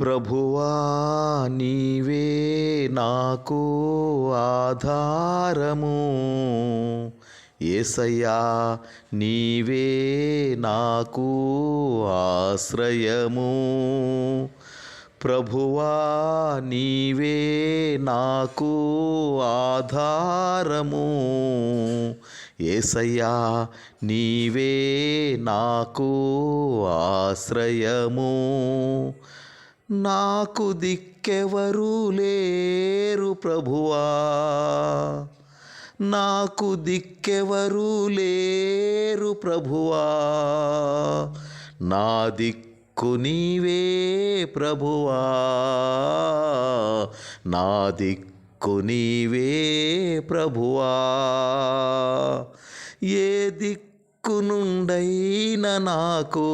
ప్రభువా నీవే నాకు ఆధారము. ఏసయ్యా నీవే నాకు ఆశ్రయము. ప్రభువా నీవే నాకు ఆధారము. ఏసయ్యా నీవే నాకు ఆశ్రయము. నాకు దిక్కెవరూ లేరు ప్రభువా. నాకు దిక్కెవరూ లేరు ప్రభువా. నా దిక్కు నీవే ప్రభువా. నా దిక్కు నీవే ప్రభువా. ఏ దిక్కు నుండైన నాకు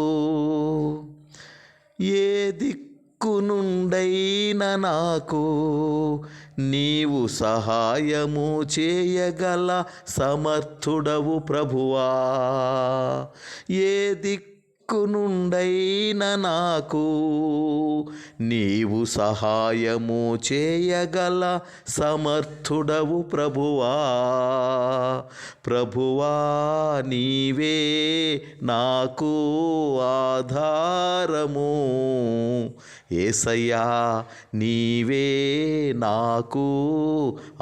ఏ దిక్కు నుండైన నాకు నీవు సహాయము చేయగల సమర్థుడవు ప్రభువా. ఏ దిక్కు దిక్కునుండైన నాకు. నీవు సహాయము చేయగల సమర్థుడవు ప్రభువా. ప్రభువా నీవే నాకు ఆధారము. ఏసయ్యా నీవే నాకు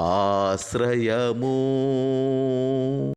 ఆశ్రయము.